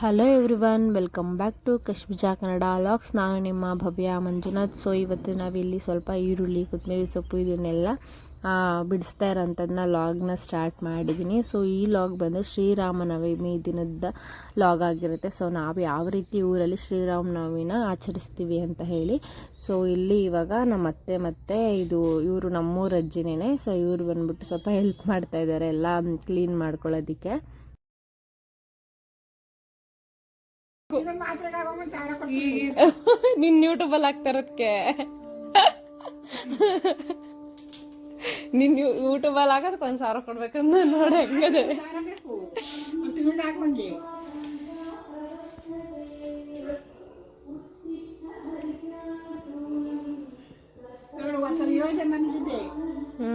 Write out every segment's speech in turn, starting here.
Hello everyone welcome back to Kashmija Kannada vlogs ನಾನು ನಿಮ್ಮ ಭವ್ಯ Manjunath. So ಇವತ್ತು ನಾವಿಲ್ಲಿ ಸ್ವಲ್ಪ ಈರುಳ್ಳಿ, ಕೊತ್ತಂಬರಿ ಸೊಪ್ಪು ಇದನ್ನೆಲ್ಲ ಬಿಡಿಸ್ತಾ ಇರೋಂಥದ್ದನ್ನ ಲಾಗ್ನ ಸ್ಟಾರ್ಟ್ ಮಾಡಿದ್ದೀನಿ ಸೊ ಈ ಲಾಗ್ ಬಂದು ಶ್ರೀರಾಮನವಮಿ ದಿನದ ಲಾಗ್ ಆಗಿರುತ್ತೆ. ಸೊ ನಾವು ಯಾವ ರೀತಿ ಊರಲ್ಲಿ ಶ್ರೀರಾಮನವಮಿನ ಆಚರಿಸ್ತೀವಿ ಅಂತ ಹೇಳಿ. ಸೊ ಇಲ್ಲಿ ಇವಾಗ ನಮ್ಮ ಅತ್ತೆ ಮತ್ತೆ ಇದು ಇವರು ನಮ್ಮೂರ ಅಜ್ಜಿನೇ ಸೊ ಇವರು ಬಂದ್ಬಿಟ್ಟು ಸ್ವಲ್ಪ ಹೆಲ್ಪ್ ಮಾಡ್ತಾ ಇದ್ದಾರೆ ಎಲ್ಲ ಕ್ಲೀನ್ ಮಾಡ್ಕೊಳ್ಳೋದಕ್ಕೆ. ನಿನ್ನ ಯೂಟ್ಯೂಬಲ್ಲಿ ಹಾಕ್ತಾರದಕ್ಕೆ ನಿನ್ನ ಯೂಟ್ಯೂಬಲ್ಲಿ ಹಾಕೋದಕ್ಕೆ ಒಂದು ಸಾವಿರ ಕೊಡ್ಬೇಕಂದ ನೋಡಿ ಹೆಂಗದೆ. ಯೋಚನೆ ನನಗಿದೆ ಹ್ಞೂ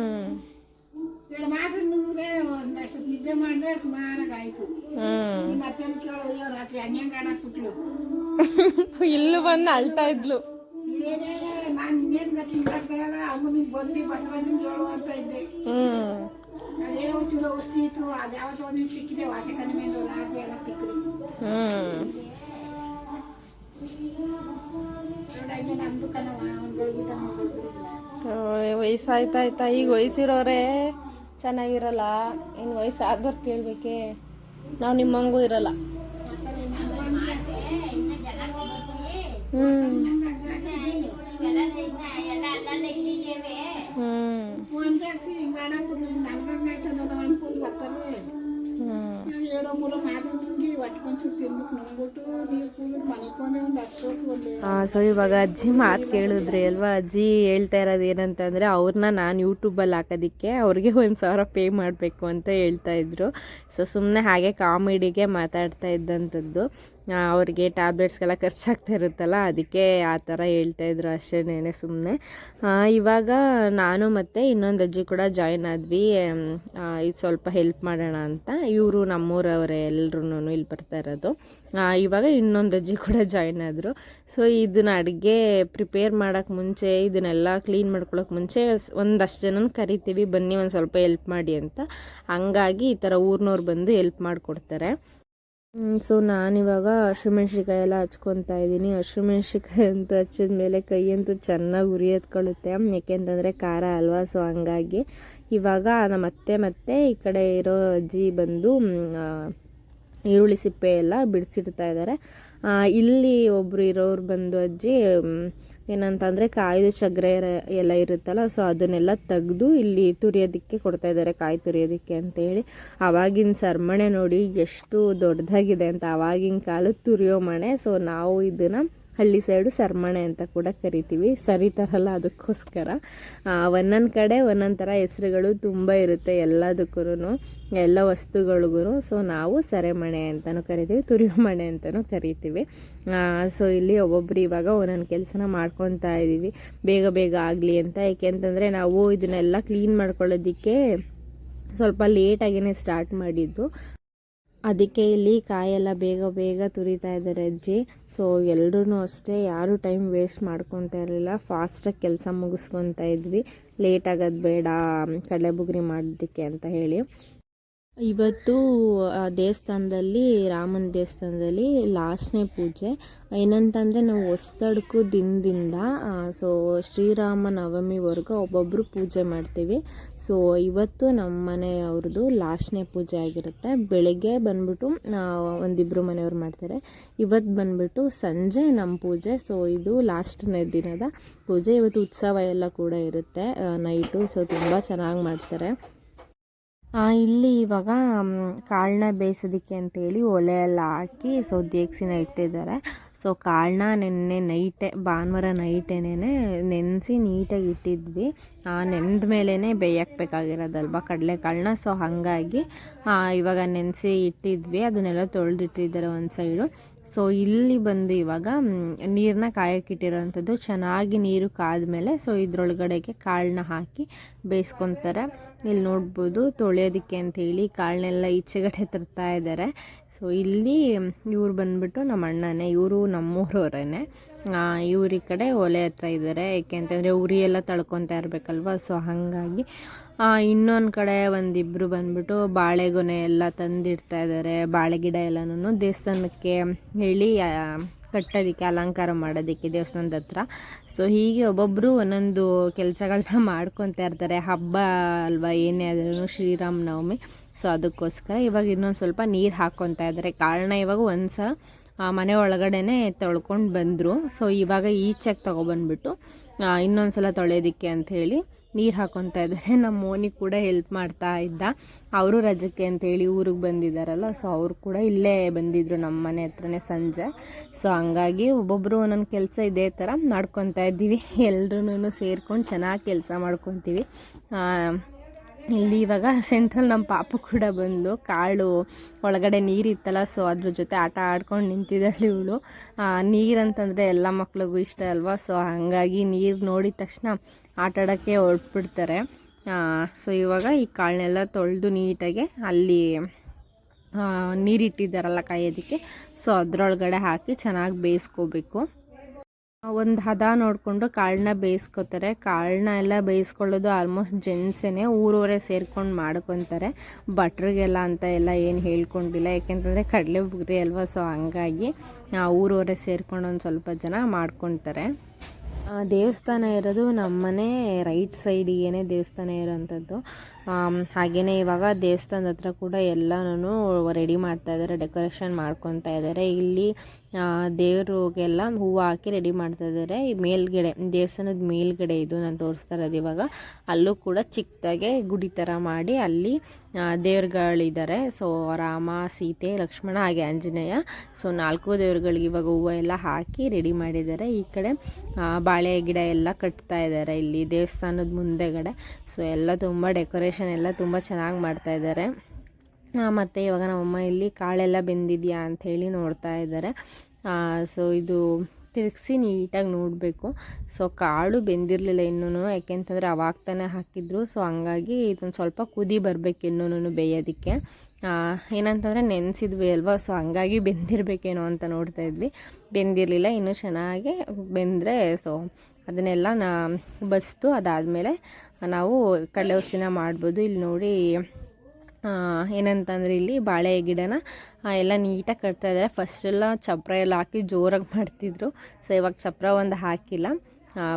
ಎರಡು ಮಾತ್ರ ನಿಮ್ಗೆ ಒಂದಷ್ಟು ನಿದ್ದೆ ಮಾಡಿದೆ ಸುಮಾರಾಗಾಯ್ತು. ನಿಮ್ಮ ಅತ್ತೆನ ಕೇಳೋ? ಅಯ್ಯೋ ರಾತ್ರಿ ಹಂಗೆ ಬಿಟ್ಲು ಇಲ್ಲೂ ಬಂದು ಅಳ್ತಾ ಇದ್ಲು. ಏನೇ ನಾನು ಇನ್ನೇನು ಗತಿ ಮಾಡ್ಕೊಳ್ಳೋದ ಅಮ್ಮನಿಗೆ ಬಂದು ಬಸವರಾಜನ್ ಕೇಳು ಅಂತ ಇದ್ದೆ. ಅದೇನೋ ಚಲೋ ಔಷಧಿ ಇತ್ತು. ಅದು ಯಾವತ್ತೋ ಒಂದು ಸಿಕ್ಕಿದೆ ವಾಸಿ ಕಡಿಮೆ ರಾತ್ರಿ ಎಲ್ಲ ತಿಕ್ಕ್ರಿ ನೋಡಂಗೆ ನಮ್ದು ಕಣವ ತಮ್ಮ ಬೆಳೆದಿಲ್ಲ ವಯಸ್ಸಾಯ್ತಾಯ್ತಾ? ಈಗ ವಯಸ್ಸಿರೋರೆ ಚೆನ್ನಾಗಿರಲ್ಲ ಇನ್ನು ವಯಸ್ಸಾದವ್ರು ಕೇಳಬೇಕೆ. ನಾವು ನಿಮ್ಮಂಗೂ ಇರಲ್ಲ. ಹ್ಞೂ ಹ್ಞೂ ಹ್ಞೂ ಸೊ ಇವಾಗ ಅಜ್ಜಿ ಮಾತು ಕೇಳಿದ್ರಿ ಅಲ್ವಾ? ಅಜ್ಜಿ ಹೇಳ್ತಾ ಇರೋದು ಏನಂತಂದರೆ ಅವ್ರನ್ನ ನಾನು ಯೂಟ್ಯೂಬಲ್ಲಿ ಹಾಕೋದಕ್ಕೆ ಅವ್ರಿಗೆ ಒಂದು ಸಾವಿರ ಪೇ ಮಾಡಬೇಕು ಅಂತ ಹೇಳ್ತಾ ಇದ್ರು. ಸೊ ಸುಮ್ಮನೆ ಹಾಗೆ ಕಾಮಿಡಿಗೆ ಮಾತಾಡ್ತಾ ಇದ್ದಂಥದ್ದು ಅವ್ರಿಗೆ ಟ್ಯಾಬ್ಲೆಟ್ಸ್ಗೆಲ್ಲ ಖರ್ಚಾಗ್ತಾ ಇರುತ್ತಲ್ಲ ಅದಕ್ಕೆ ಆ ಥರ ಹೇಳ್ತಾ ಇದ್ರು ಅಷ್ಟೇನೆ ಸುಮ್ಮನೆ ಇವಾಗ ನಾನು ಮತ್ತು ಇನ್ನೊಂದು ಅಜ್ಜಿ ಕೂಡ ಜಾಯ್ನ್ ಆದ್ವಿ ಇದು ಸ್ವಲ್ಪ ಹೆಲ್ಪ್ ಮಾಡೋಣ ಅಂತ. ಇವರು ನಮ್ಮೂರವರೇ ಎಲ್ಲರೂ ಇಲ್ಲಿ ಬರ್ತಾ ಇರೋದು. ಇವಾಗ ಇನ್ನೊಂದು ಅಜ್ಜಿ ಕೂಡ ಜಾಯ್ನ್ ಆದರು. ಸೊ ಇದನ್ನ ಅಡುಗೆ ಪ್ರಿಪೇರ್ ಮಾಡೋಕ್ಕೆ ಮುಂಚೆ, ಇದನ್ನೆಲ್ಲ ಕ್ಲೀನ್ ಮಾಡ್ಕೊಳ್ಳೋಕೆ ಮುಂಚೆ ಒಂದಷ್ಟು ಜನನ ಕರಿತೀವಿ, ಬನ್ನಿ ಒಂದು ಸ್ವಲ್ಪ ಹೆಲ್ಪ್ ಮಾಡಿ ಅಂತ. ಹಂಗಾಗಿ ಈ ಥರ ಊರಿನವ್ರು ಬಂದು ಹೆಲ್ಪ್ ಮಾಡಿಕೊಡ್ತಾರೆ. ಸೊ ನಾನಿವಾಗ ಹಸಿಮೆಣ್ಸಿಕಾಯಿ ಎಲ್ಲ ಹಚ್ಕೊತಾ ಇದ್ದೀನಿ. ಹಸಿಮೆಣ್ಸಿಕಾಯಿ ಅಂತೂ ಹಚ್ಚಿದ ಮೇಲೆ ಕೈಯಂತೂ ಚೆನ್ನಾಗಿ ಉರಿ ಎತ್ಕೊಳ್ಳುತ್ತೆ ಯಾಕೆಂತಂದರೆ ಖಾರ ಅಲ್ವಾ ಸೊ ಹಂಗಾಗಿ ಇವಾಗ ನಮ್ಮ ಅತ್ತೆ ಮತ್ತು ಈ ಕಡೆ ಇರೋ ಅಜ್ಜಿ ಬಂದು ಈರುಳ್ಳಿ ಸಿಪ್ಪೆ ಎಲ್ಲ ಬಿಡಿಸಿಡ್ತಾ ಇದ್ದಾರೆ. ಇಲ್ಲಿ ಒಬ್ಬರು ಇರೋರು ಬಂದು ಅಜ್ಜಿ ಏನಂತಂದರೆ ಕಾಯ್ದು ಚಗ್ರೆ ಎಲ್ಲ ಇರುತ್ತಲ್ಲ, ಸೊ ಅದನ್ನೆಲ್ಲ ತೆಗೆದು ಇಲ್ಲಿ ತುರಿಯೋದಕ್ಕೆ ಕೊಡ್ತಾ ಇದ್ದಾರೆ, ಕಾಯಿ ತುರಿಯೋದಕ್ಕೆ ಅಂತೇಳಿ ಆವಾಗಿನ ಸರ್ಮಣೆ ನೋಡಿ ಎಷ್ಟು ದೊಡ್ಡದಾಗಿದೆ ಅಂತ ಆವಾಗಿನ ಕಾಲದ ತುರಿಯೋ ಮಣೆ. ಸೊ ನಾವು ಇದನ್ನು ಹಳ್ಳಿ ಸೈಡು ಸರ್ಮಣೆ ಅಂತ ಕೂಡ ಕರಿತೀವಿ. ಸರಿತಾರಲ್ಲ ಅದಕ್ಕೋಸ್ಕರ. ಒಂದೊಂದು ಕಡೆ ಒಂದೊಂದು ಥರ ಹೆಸರುಗಳು ತುಂಬ ಇರುತ್ತೆ ಎಲ್ಲದಕ್ಕೂ ಎಲ್ಲ ವಸ್ತುಗಳಿಗೂ ಸೊ ನಾವು ಸರೆಮಣೆ ಅಂತಲೂ ಕರಿತೀವಿ ತುರಿಯೋ ಮಣೆ ಅಂತಲೂ ಕರಿತೀವಿ ಸೊ ಇಲ್ಲಿ ಒಬ್ಬೊಬ್ರು ಇವಾಗ ಒಂದೊಂದು ಕೆಲಸನ ಮಾಡ್ಕೊತಾ ಇದ್ದೀವಿ ಬೇಗ ಬೇಗ ಆಗಲಿ ಅಂತ. ಏಕೆಂತಂದರೆ ನಾವು ಇದನ್ನೆಲ್ಲ ಕ್ಲೀನ್ ಮಾಡ್ಕೊಳ್ಳೋದಕ್ಕೆ ಸ್ವಲ್ಪ ಲೇಟಾಗಿಯೇ ಸ್ಟಾರ್ಟ್ ಮಾಡಿದ್ದು. ಅದಕ್ಕೆ ಇಲ್ಲಿ ಕಾಯೆಲ್ಲ ಬೇಗ ಬೇಗ ತುರಿತಾ ಇದ್ದಾರೆ ಅಜ್ಜಿ. ಸೊ ಎಲ್ರೂ ಅಷ್ಟೇ ಯಾರೂ ಟೈಮ್ ವೇಸ್ಟ್ ಮಾಡ್ಕೊತಾ ಇರಲಿಲ್ಲ. ಫಾಸ್ಟಾಗಿ ಕೆಲಸ ಮುಗಿಸ್ಕೊತಾ ಇದ್ವಿ. ಲೇಟ್ ಆಗೋದು ಬೇಡ, ಕಡಲೆ ಬುಗುರಿ ಮಾಡೋದಕ್ಕೆ ಅಂತ ಹೇಳಿ. ಇವತ್ತು ದೇವಸ್ಥಾನದಲ್ಲಿ, ರಾಮನ ದೇವಸ್ಥಾನದಲ್ಲಿ ಲಾಸ್ಟ್ನೇ ಪೂಜೆ. ಏನಂತಂದರೆ ನಾವು ಹೊಸ್ತಡ್ಕು ದಿನದಿಂದ ಸೊ ಶ್ರೀರಾಮ ನವಮಿವರೆಗೂ ಒಬ್ಬೊಬ್ಬರು ಪೂಜೆ ಮಾಡ್ತೀವಿ. ಸೊ ಇವತ್ತು ನಮ್ಮ ಮನೆಯವ್ರದ್ದು ಲಾಸ್ಟ್ನೇ ಪೂಜೆ ಆಗಿರುತ್ತೆ. ಬೆಳಗ್ಗೆ ಬಂದ್ಬಿಟ್ಟು ಒಂದಿಬ್ಬರು ಮನೆಯವ್ರು ಮಾಡ್ತಾರೆ. ಇವತ್ತು ಬಂದ್ಬಿಟ್ಟು ಸಂಜೆ ನಮ್ಮ ಪೂಜೆ. ಸೊ ಇದು ಲಾಸ್ಟ್ನೇ ದಿನದ ಪೂಜೆ. ಇವತ್ತು ಉತ್ಸವ ಎಲ್ಲ ಕೂಡ ಇರುತ್ತೆ ನೈಟು ಸೊ ತುಂಬ ಚೆನ್ನಾಗಿ ಮಾಡ್ತಾರೆ. ಇಲ್ಲಿ ಇವಾಗ ಕಾಳನ್ನ ಬೇಯಿಸೋದಕ್ಕೆ ಅಂತೇಳಿ ಒಲೆ ಎಲ್ಲ ಹಾಕಿ ಸೊ ದೇಗ್ಸಿನ ಇಟ್ಟಿದ್ದಾರೆ. ಸೊ ಕಾಳನ್ನ ನೆನ್ನೆ ನೈಟೆ ಭಾನುವಾರ ನೈಟೇನೆ ನೆನೆಸಿ ನೀಟಾಗಿ ಇಟ್ಟಿದ್ವಿ. ನೆನೆದ ಮೇಲೇ ಬೇಯಕ್ಬೇಕಾಗಿರೋದಲ್ವ ಕಡಲೆಕಾಳನ್ನ ಸೊ ಹಾಗಾಗಿ ಆ, ಇವಾಗ ನೆನೆಸಿ ಇಟ್ಟಿದ್ವಿ. ಅದನ್ನೆಲ್ಲ ತೊಳೆದಿಟ್ಟಿದ್ದಾರೆ ಒಂದು ಸೈಡು. ಸೊ ಇಲ್ಲಿ ಬಂದು ಇವಾಗ ನೀರನ್ನ ಕಾಯಕ್ಕಿಟ್ಟಿರೋವಂಥದ್ದು ಚೆನ್ನಾಗಿ ನೀರು ಕಾದ್ಮೇಲೆ ಸೊ ಇದರೊಳಗಡೆಗೆ ಕಾಳನ್ನ ಹಾಕಿ ಬೇಯಿಸ್ಕೊತಾರೆ. ಇಲ್ಲಿ ನೋಡ್ಬೋದು, ತೊಳೆಯೋದಕ್ಕೆ ಅಂತೇಳಿ ಕಾಳನ್ನೆಲ್ಲ ಈಚೆಗಡೆ ತರ್ತಾ ಇದ್ದಾರೆ ಸೊ ಇಲ್ಲಿ ಇವ್ರು ಬಂದ್ಬಿಟ್ಟು ನಮ್ಮ ಅಣ್ಣನೇ ಇವರು ನಮ್ಮೂರವರೇ ಇವ್ರ ಈ ಕಡೆ ಒಲೆ ಹತ್ರ ಇದ್ದಾರೆ ಏಕೆಂತಂದರೆ ಉರಿ ಎಲ್ಲ ತಳ್ಕೊತಾ ಇರಬೇಕಲ್ವ? ಸೊ ಹಾಗಾಗಿ ಇನ್ನೊಂದು ಕಡೆ ಒಂದಿಬ್ಬರು ಬಂದ್ಬಿಟ್ಟು ಬಾಳೆಗೊನೆ ಎಲ್ಲ ತಂದಿಡ್ತಾ ಇದ್ದಾರೆ ಬಾಳೆ ಗಿಡ ಎಲ್ಲನೂ ದೇವಸ್ಥಾನಕ್ಕೆ ಹೇಳಿ ಕಟ್ಟೋದಕ್ಕೆ, ಅಲಂಕಾರ ಮಾಡೋದಕ್ಕೆ ದೇವಸ್ಥಾನದ ಹತ್ರ. ಸೊ ಹೀಗೆ ಒಬ್ಬೊಬ್ಬರು ಒಂದೊಂದು ಕೆಲಸಗಳನ್ನ ಮಾಡ್ಕೊತಾ ಇರ್ತಾರೆ. ಹಬ್ಬ ಅಲ್ವಾ, ಏನೇ ಆದ್ರೂ ಶ್ರೀರಾಮನವಮಿ. ಸೊ ಅದಕ್ಕೋಸ್ಕರ ಇವಾಗ ಇನ್ನೊಂದು ಸ್ವಲ್ಪ ನೀರು ಹಾಕ್ಕೊತಾ ಇದ್ದಾರೆ ಕಾರಣ ಇವಾಗ ಒಂದು ಸಲ ಮನೆ ಒಳಗಡೆನೆ ತೊಳ್ಕೊಂಡು ಬಂದರು. ಸೊ ಇವಾಗ ಈಚೆಗೆ ತೊಗೊಬಂದ್ಬಿಟ್ಟು ಇನ್ನೊಂದು ಸಲ ತೊಳೆಯೋದಕ್ಕೆ ಅಂಥೇಳಿ ನೀರು ಹಾಕೊತಾ ಇದ್ದಾರೆ ನಮ್ಮ ಮೋನಿ ಕೂಡ ಹೆಲ್ಪ್ ಮಾಡ್ತಾ ಇದ್ದ. ಅವರು ರಜಕ್ಕೆ ಅಂತೇಳಿ ಊರಿಗೆ ಬಂದಿದ್ದಾರಲ್ಲ ಸೊ ಅವರು ಕೂಡ ಇಲ್ಲೇ ಬಂದಿದ್ದರು ನಮ್ಮ ಮನೆ ಹತ್ರನೇ ಸಂಜೆ. ಸೊ ಹಂಗಾಗಿ ಒಬ್ಬೊಬ್ಬರು ಒಂದೊಂದು ಕೆಲಸ ಇದೇ ಥರ ಮಾಡ್ಕೊತಾ ಇದ್ದೀವಿ. ಎಲ್ರೂ ಸೇರ್ಕೊಂಡು ಚೆನ್ನಾಗಿ ಕೆಲಸ ಮಾಡ್ಕೊತೀವಿ. ಇಲ್ಲಿ ಇವಾಗ ಸೆಂಟ್ರಲ್ ನಮ್ಮ ಪಾಪು ಕೂಡ ಬಂದು ಕಾಳು, ಒಳಗಡೆ ನೀರಿತ್ತಲ್ಲ ಸೊ ಅದ್ರ ಜೊತೆ ಆಟ ಆಡ್ಕೊಂಡು ನಿಂತಿದ್ದಾಳೆ ಇವಳು. ನೀರಂತಂದರೆ ಎಲ್ಲ ಮಕ್ಳಿಗೂ ಇಷ್ಟ ಅಲ್ವಾ? ಸೊ ಹಾಗಾಗಿ ನೀರು ನೋಡಿದ ತಕ್ಷಣ ಆಟ ಆಡೋಕ್ಕೆ ಹೊರಟ್ಬಿಡ್ತಾರೆ. ಸೊ ಇವಾಗ ಈ ಕಾಳನ್ನೆಲ್ಲ ತೊಳೆದು ನೀಟಾಗಿ ಅಲ್ಲಿ ನೀರಿಟ್ಟಿದ್ದಾರಲ್ಲ ಕಾಯೋದಕ್ಕೆ ಸೊ ಅದರೊಳಗಡೆ ಹಾಕಿ ಚೆನ್ನಾಗಿ ಬೇಯಿಸ್ಕೋಬೇಕು. ಒಂದು ಹದ ನೋಡಿಕೊಂಡು ಕಾಳನ್ನ ಬೇಯಿಸ್ಕೊತಾರೆ. ಕಾಳನ್ನ ಎಲ್ಲ ಬೇಯಿಸ್ಕೊಳ್ಳೋದು ಆಲ್ಮೋಸ್ಟ್ ಜೆಂಟ್ಸೇನೆ ಊರವರೇ ಸೇರ್ಕೊಂಡು ಮಾಡ್ಕೊತಾರೆ. ಭಟ್ರಿಗೆಲ್ಲ ಅಂತ ಎಲ್ಲ ಏನು ಹೇಳ್ಕೊಂಡಿಲ್ಲ. ಯಾಕೆಂತಂದರೆ ಕಡಲೆ ಬುಗ್ರಿ ಅಲ್ವಾ ಸೊ ಹಂಗಾಗಿ ಆ, ಊರವರೇ ಸೇರ್ಕೊಂಡು ಒಂದು ಸ್ವಲ್ಪ ಜನ ಮಾಡ್ಕೊತಾರೆ. ದೇವಸ್ಥಾನ ಇರೋದು ನಮ್ಮನೆ ರೈಟ್ ಸೈಡಿಗೇನೆ ದೇವಸ್ಥಾನ ಇರೋಂಥದ್ದು. ಹಾಗೆಯೇ ಇವಾಗ ದೇವಸ್ಥಾನದ ಹತ್ರ ಕೂಡ ಎಲ್ಲನೂ ರೆಡಿ ಮಾಡ್ತಾ ಇದ್ದಾರೆ ಡೆಕೋರೇಷನ್ ಮಾಡ್ಕೊತಾ ಇದ್ದಾರೆ ಇಲ್ಲಿ ದೇವರಿಗೆಲ್ಲ ಹೂವು ಹಾಕಿ ರೆಡಿ ಮಾಡ್ತಾ ಇದ್ದಾರೆ ಮೇಲ್ಗಡೆ, ದೇವಸ್ಥಾನದ ಮೇಲ್ಗಡೆ ಇದು ನಾನು ತೋರಿಸ್ತಾ ಇರೋದು ಇವಾಗ. ಅಲ್ಲೂ ಕೂಡ ಚಿಕ್ಕದಾಗೆ ಗುಡಿ ಥರ ಮಾಡಿ ಅಲ್ಲಿ ದೇವ್ರುಗಳಿದ್ದಾರೆ ಸೊ ರಾಮ, ಸೀತೆ, ಲಕ್ಷ್ಮಣ, ಹಾಗೆ ಆಂಜನೇಯ. ಸೊ ನಾಲ್ಕು ದೇವ್ರುಗಳಿಗೆ ಇವಾಗ ಹೂವು ಎಲ್ಲ ಹಾಕಿ ರೆಡಿ ಮಾಡಿದ್ದಾರೆ ಈ ಕಡೆ ಬಾಳೆ ಗಿಡ ಎಲ್ಲ ಕಟ್ತಾ ಇದ್ದಾರೆ ಇಲ್ಲಿ ದೇವಸ್ಥಾನದ ಮುಂದೆಗಡೆ. ಸೊ ಎಲ್ಲ ತುಂಬ ಡೆಕೋರೇಷನ್ ಎಲ್ಲ ತುಂಬ ಚೆನ್ನಾಗಿ ಮಾಡ್ತಾ ಇದ್ದಾರೆ. ಮತ್ತು ಇವಾಗ ನಮ್ಮಮ್ಮ ಇಲ್ಲಿ ಕಾಳೆಲ್ಲ ಬೆಂದಿದೆಯಾ ಅಂಥೇಳಿ ನೋಡ್ತಾ ಇದ್ದಾರೆ. ಸೊ ಇದು ತಿರುಗಿಸಿ ನೀಟಾಗಿ ನೋಡಬೇಕು. ಸೊ ಕಾಳು ಬೆಂದಿರಲಿಲ್ಲ ಇನ್ನೂ ಯಾಕೆಂತಂದರೆ ಅವಾಗ ತಾನೇ ಹಾಕಿದ್ರು. ಸೊ ಹಂಗಾಗಿ ಇದೊಂದು ಸ್ವಲ್ಪ ಕುದಿ ಬರಬೇಕು ಇನ್ನೂ ಬೇಯೋದಕ್ಕೆ. ಏನಂತಂದರೆ ನೆನೆಸಿದ್ವಿ ಅಲ್ವಾ? ಸೊ ಹಂಗಾಗಿ ಬೆಂದಿರಬೇಕೇನೋ ಅಂತ ನೋಡ್ತಾ ಇದ್ವಿ. ಬೆಂದಿರಲಿಲ್ಲ, ಇನ್ನೂ ಚೆನ್ನಾಗಿ ಬೆಂದರೆ ಸೊ ಅದನ್ನೆಲ್ಲ ನಾ ಬಸ್ತು, ಅದಾದಮೇಲೆ ನಾವು ಕಡಲೆ ಉಸಿನ ಮಾಡ್ಬೋದು. ಇಲ್ಲಿ ನೋಡಿ ಏನಂತಂದರೆ ಇಲ್ಲಿ ಬಾಳೆ ಗಿಡನ ಎಲ್ಲ ನೀಟಾಗಿ ಕಟ್ತಾ ಇದ್ದಾರೆ. ಫಸ್ಟೆಲ್ಲ ಚಪ್ರ ಎಲ್ಲ ಹಾಕಿ ಜೋರಾಗಿ ಮಾಡ್ತಿದ್ರು. ಸೊ ಇವಾಗ ಚಪ್ರ ಒಂದು ಹಾಕಿಲ್ಲ.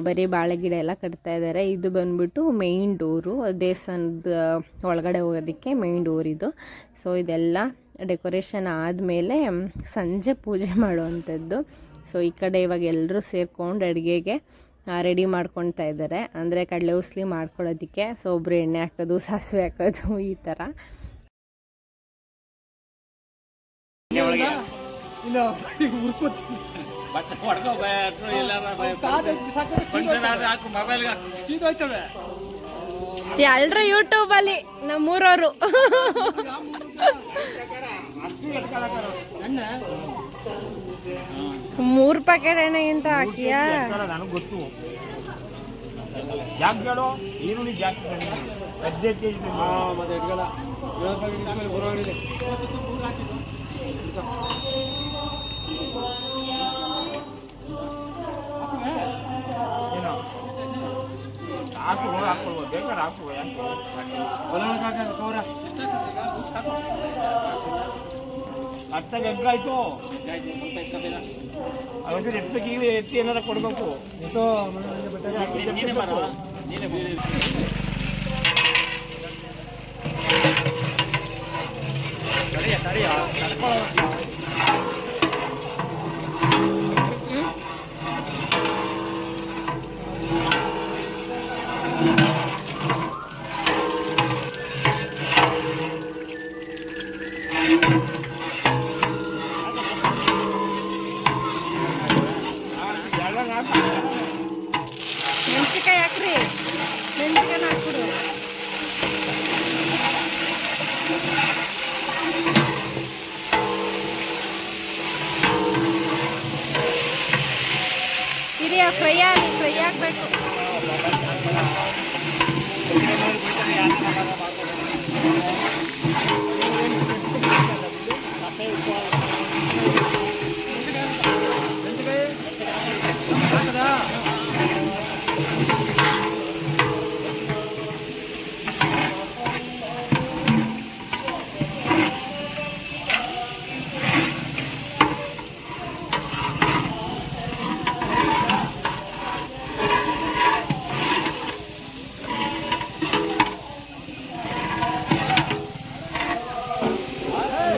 ಬರೀ ಬಾಳೆ ಗಿಡ ಎಲ್ಲ ಕಟ್ತಾ ಇದ್ದಾರೆ. ಇದು ಬಂದ್ಬಿಟ್ಟು ಮೇಯ್ನ್ ಡೋರು ದೇವಸ್ಥಾನದ ಒಳಗಡೆ ಹೋಗೋದಕ್ಕೆ ಮೇಯ್ನ್ ಡೋರ್ ಇದು. ಸೊ ಇದೆಲ್ಲ ಡೆಕೋರೇಷನ್ ಆದಮೇಲೆ ಸಂಜೆ ಪೂಜೆ ಮಾಡುವಂಥದ್ದು. ಸೊ ಈ ಕಡೆ ಇವಾಗ ಎಲ್ಲರೂ ಸೇರ್ಕೊಂಡು ಅಡುಗೆಗೆ ರೆಡಿ ಮಾಡ್ಕೊಳ್ತಾ ಇದ್ದಾರೆ. ಅಂದರೆ ಕಡಲೆ ಉಸ್ಲಿ ಮಾಡ್ಕೊಳ್ಳೋದಕ್ಕೆ ಸೊ ಒಬ್ಬರು ಎಣ್ಣೆ ಹಾಕೋದು ಸಾಸಿವೆ ಹಾಕೋದು ಈ ಥರ ಎಲ್ರು ಯೂಟ್ಯೂಬ್ ಬಟ್ ಹೊಡ್ಕೊ ಮೂರು ಪ್ಯಾಕೆಟ್ ಎಣ್ಣೆಗಿಂತ ಹಾಕಿಯಾ? ನನಗೆ ಗೊತ್ತು. ಯಾಕೆ ಹೇಳು ಈರುಳ್ಳಿ ಜಾಸ್ತಿ ಹದಿನೈದು ಕೆ ಜಿ ಮತ್ತೆ ಇಟ್ಕೊಳ್ಳ ಏನು? ಹಾಕು ಹಾಕ್ಕೊಳ್ಬೋದು ಬೇಕಾದ್ರೆ ಹಾಕು ಯಾಕೆ? ಅರ್ಥ ಹೆಗ್ಗಾಯ್ತು ಅವಾಗ ಎತ್ತಕ್ಕೆ ಈಗ ಎತ್ತಿ ಏನಾರ ಕೊಡ್ಬೇಕು. ನೀನೇ ಬರೋ ನೀನೇ ತಡಿಯ ತಡಿಯ. ತಡ್ಕೊಳ್ಳೋ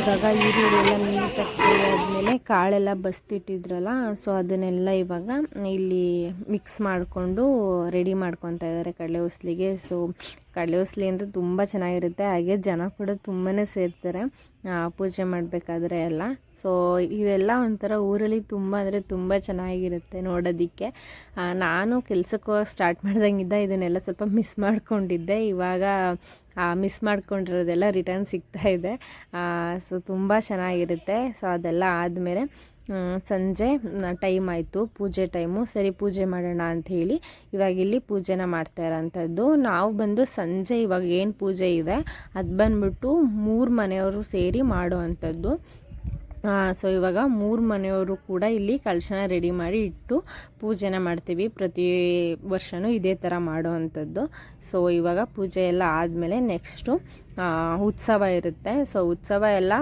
ಇವಾಗ ಈರುಳ್ಳೆಲ್ಲ ನೀಟಾಗಿ ಆದಮೇಲೆ ಕಾಳೆಲ್ಲ ಬಸ್ತಿಟ್ಟಿದ್ರಲ್ಲ ಸೊ ಅದನ್ನೆಲ್ಲ ಇವಾಗ ಇಲ್ಲಿ ಮಿಕ್ಸ್ ಮಾಡಿಕೊಂಡು ರೆಡಿ ಮಾಡ್ಕೊತಾ ಇದ್ದಾರೆ ಕಡಲೆ ಉಸ್ಲಿಗೆ. ಸೊ ಕಡಲೆ ಉಸ್ಲಿ ಅಂತೂ ತುಂಬ ಚೆನ್ನಾಗಿರುತ್ತೆ, ಹಾಗೆ ಜನ ಕೂಡ ತುಂಬಾ ಸೇರ್ತಾರೆ. ಪೂಜೆ ಮಾಡಬೇಕಾದ್ರೆ ಎಲ್ಲ. ಸೊ ಇವೆಲ್ಲ ಒಂಥರ ಊರಲ್ಲಿ ತುಂಬ ಅಂದರೆ ತುಂಬ ಚೆನ್ನಾಗಿರುತ್ತೆ ನೋಡೋದಕ್ಕೆ. ನಾನು ಕೆಲಸಕ್ಕೆ ಹೋಗಿ ಸ್ಟಾರ್ಟ್ ಮಾಡ್ದಂಗಿದ್ದ ಇದನ್ನೆಲ್ಲ ಸ್ವಲ್ಪ ಮಿಸ್ ಮಾಡ್ಕೊಂಡಿದ್ದೆ. ಇವಾಗ ಮಿಸ್ ಮಾಡ್ಕೊಂಡಿರೋದೆಲ್ಲ ರಿಟರ್ನ್ ಸಿಗ್ತಾ ಇದೆ. ಸೊ, ತುಂಬ ಚೆನ್ನಾಗಿರುತ್ತೆ. ಸೊ, ಅದೆಲ್ಲ ಆದಮೇಲೆ ಸಂಜೆ ಟೈಮ್ ಆಯಿತು. ಪೂಜೆ ಟೈಮು. ಸರಿ, ಪೂಜೆ ಮಾಡೋಣ ಅಂತ ಹೇಳಿ ಇವಾಗ ಇಲ್ಲಿ ಪೂಜೆನ ಮಾಡ್ತಾ ಇರೋಂಥದ್ದು. ನಾವು ಬಂದು ಸಂಜೆ ಇವಾಗ ಏನು ಪೂಜೆ ಇದೆ, ಅದು ಬಂದ್ಬಿಟ್ಟು ಮೂರು ಮನೆಯವರು ಸೇರಿ ಮಾಡೋ ಅಂಥದ್ದು ಸೊ ಇವಾಗ ಮೂರು ಮನೆಯವರು ಕೂಡ ಇಲ್ಲಿ ಕಳಶನ ರೆಡಿ ಮಾಡಿ ಇಟ್ಟು ಪೂಜೆನ ಮಾಡ್ತೀವಿ. ಪ್ರತಿ ವರ್ಷವೂ ಇದೇ ಥರ ಮಾಡೋವಂಥದ್ದು. ಸೊ ಇವಾಗ ಪೂಜೆ ಎಲ್ಲ ಆದಮೇಲೆ ನೆಕ್ಸ್ಟು ಉತ್ಸವ ಇರುತ್ತೆ. ಸೊ ಉತ್ಸವ ಎಲ್ಲ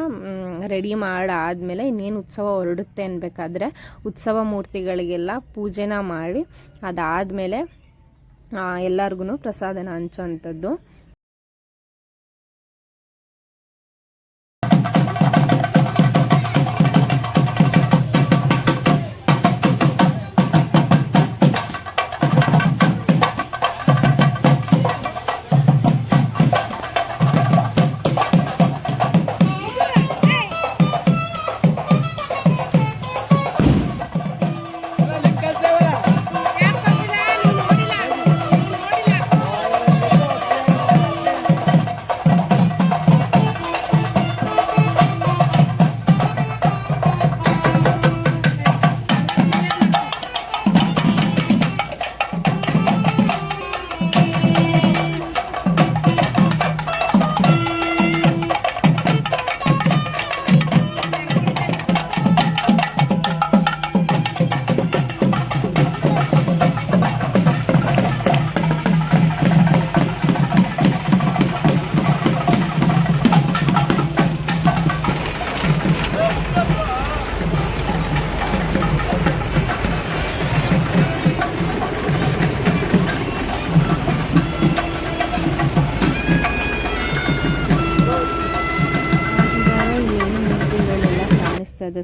ರೆಡಿ ಮಾಡಾದಮೇಲೆ ಇನ್ನೇನು ಉತ್ಸವ ಹೊರಡುತ್ತೆ ಅನ್ಬೇಕಾದ್ರೆ ಉತ್ಸವ ಮೂರ್ತಿಗಳಿಗೆಲ್ಲ ಪೂಜೆನ ಮಾಡಿ ಅದಾದಮೇಲೆ ಎಲ್ಲರಿಗೂ ಪ್ರಸಾದನ ಹಂಚೋ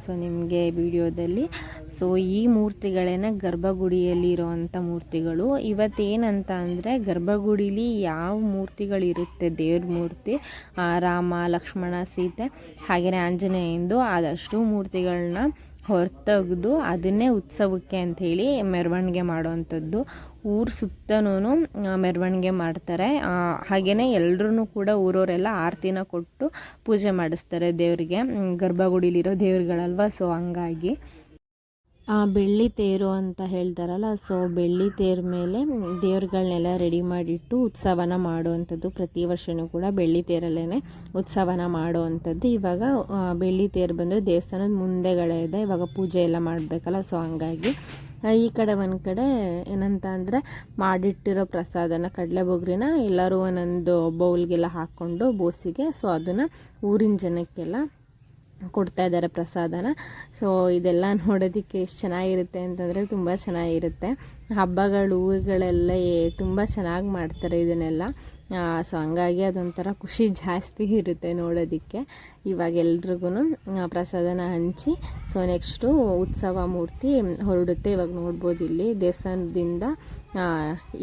ಕಾಣಿಸ್ತಾ ಇದೆ ಸೊ ನಿಮಗೆ ವಿಡಿಯೋದಲ್ಲಿ. ಸೊ ಈ ಮೂರ್ತಿಗಳೇನ ಗರ್ಭಗುಡಿಯಲ್ಲಿ ಇರೋವಂಥ ಮೂರ್ತಿಗಳು. ಇವತ್ತೇನಂತ ಅಂದರೆ ಗರ್ಭಗುಡಿಲಿ ಯಾವ ಮೂರ್ತಿಗಳಿರುತ್ತೆ ದೇವ್ರ ಮೂರ್ತಿ ರಾಮ, ಲಕ್ಷ್ಮಣ, ಸೀತೆ ಹಾಗೆಯೇ ಆಂಜನೇಯಂದು ಆದಷ್ಟು ಮೂರ್ತಿಗಳನ್ನ ಹೊರತೆಗ್ದು ಅದನ್ನೇ ಉತ್ಸವಕ್ಕೆ ಅಂಥೇಳಿ ಮೆರವಣಿಗೆ ಮಾಡುವಂಥದ್ದು. ಊರು ಸುತ್ತನೂ ಮೆರವಣಿಗೆ ಮಾಡ್ತಾರೆ. ಹಾಗೆಯೇ ಎಲ್ರೂ ಕೂಡ ಊರವರೆಲ್ಲ ಆರತಿನ ಕೊಟ್ಟು ಪೂಜೆ ಮಾಡಿಸ್ತಾರೆ ದೇವರಿಗೆ. ಗರ್ಭಗುಡಿಲಿರೋ ದೇವ್ರುಗಳಲ್ವ, ಸೊ ಹಂಗಾಗಿ. ಬೆಳ್ಳಿ ತೇರು ಅಂತ ಹೇಳ್ತಾರಲ್ಲ ಸೊ ಬೆಳ್ಳಿ ತೇರು ಮೇಲೆ ದೇವ್ರುಗಳನ್ನೆಲ್ಲ ರೆಡಿ ಮಾಡಿಟ್ಟು ಉತ್ಸವನ ಮಾಡುವಂಥದ್ದು. ಪ್ರತಿ ವರ್ಷವೂ ಕೂಡ ಬೆಳ್ಳಿ ತೇರಲ್ಲೇ ಉತ್ಸವನ ಮಾಡುವಂಥದ್ದು. ಇವಾಗ ಬೆಳ್ಳಿ ತೇರು ಬಂದು ದೇವಸ್ಥಾನದ ಮುಂದೆಗಳೇ ಇದೆ. ಇವಾಗ ಪೂಜೆ ಎಲ್ಲ ಮಾಡಬೇಕಲ್ಲ ಸೊ ಹಂಗಾಗಿ ಈ ಕಡೆ ಒಂದು ಕಡೆ ಏನಂತ ಅಂದರೆ ಮಾಡಿಟ್ಟಿರೋ ಪ್ರಸಾದನ ಕಡಲೆ ಬೊಗ್ರಿನ ಎಲ್ಲರೂ ಒಂದೊಂದು ಬೌಲ್ಗೆಲ್ಲ ಹಾಕ್ಕೊಂಡು ಬೋಸಿಗೆ ಸೊ ಅದನ್ನು ಊರಿನ ಜನಕ್ಕೆಲ್ಲ ಕೊಡ್ತಾ ಇದ್ದಾರೆ ಪ್ರಸಾದನ. ಸೊ ಇದೆಲ್ಲ ನೋಡೋದಕ್ಕೆ ಎಷ್ಟು ಚೆನ್ನಾಗಿರುತ್ತೆ ಅಂತಂದರೆ ತುಂಬ ಚೆನ್ನಾಗಿರುತ್ತೆ. ಹಬ್ಬಗಳು, ಊರುಗಳೆಲ್ಲ ತುಂಬ ಚೆನ್ನಾಗಿ ಮಾಡ್ತಾರೆ ಇದನ್ನೆಲ್ಲ. ಸೊ ಹಂಗಾಗಿ ಅದೊಂಥರ ಖುಷಿ ಜಾಸ್ತಿ ಇರುತ್ತೆ ನೋಡೋದಕ್ಕೆ. ಇವಾಗ ಎಲ್ರಿಗೂ ಪ್ರಸಾದನ ಹಂಚಿ ಸೊ ನೆಕ್ಸ್ಟು ಉತ್ಸವ ಮೂರ್ತಿ ಹೊರಡುತ್ತೆ. ಇವಾಗ ನೋಡ್ಬೋದು ಇಲ್ಲಿ ದೇವಸ್ಥಾನದಿಂದ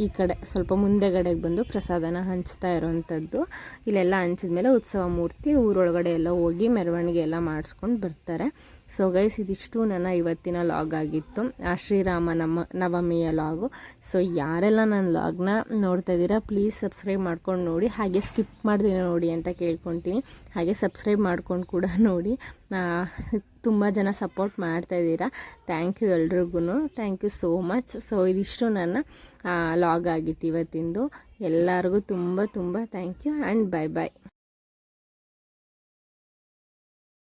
ಈ ಕಡೆ, ಸ್ವಲ್ಪ ಮುಂದೆಗಡೆಗೆ ಬಂದು ಪ್ರಸಾದನ ಹಂಚ್ತಾ ಇರೋವಂಥದ್ದು. ಇಲ್ಲೆಲ್ಲ ಹಂಚಿದ್ಮೇಲೆ ಉತ್ಸವ ಮೂರ್ತಿ ಊರೊಳಗಡೆ ಎಲ್ಲ ಹೋಗಿ ಮೆರವಣಿಗೆ ಎಲ್ಲ ಮಾಡಿಸ್ಕೊಂಡು ಬರ್ತಾರೆ. ಸೊ ಗೈಸ್ ಇದಿಷ್ಟು ನನ್ನ ಇವತ್ತಿನ ಲಾಗ್ ಆಗಿತ್ತು. ಆ ಶ್ರೀರಾಮ ನಮ್ಮ, ನವಮಿಯ ಲಾಗು ಸೊ ಯಾರೆಲ್ಲ ನನ್ನ ಲಾಗ್ನ ನೋಡ್ತಾ ಇದ್ದೀರಾ ಪ್ಲೀಸ್ ಸಬ್ಸ್ಕ್ರೈಬ್ ಮಾಡ್ಕೊಂಡು ನೋಡಿ. ಹಾಗೆ ಸ್ಕಿಪ್ ಮಾಡ್ದಿನ ನೋಡಿ ಅಂತ ಕೇಳ್ಕೊತೀನಿ. ಹಾಗೆ ಸಬ್ಸ್ಕ್ರೈಬ್ ಮಾಡ್ಕೊಂಡು ಕೂಡ ನೋಡಿ. ತುಂಬ ಜನ ಸಪೋರ್ಟ್ ಮಾಡ್ತಾ ಇದ್ದೀರಾ. ಥ್ಯಾಂಕ್ ಯು ಎಲ್ರಿಗೂ thank you so much so ಇದಿಷ್ಟು ನನ್ನ ಲಾಗ್ ಆಗಿತ್ತು ಇವತ್ತಿಂದು. ಎಲ್ಲರಿಗೂ ತುಂಬ ತುಂಬ thank you and bye bye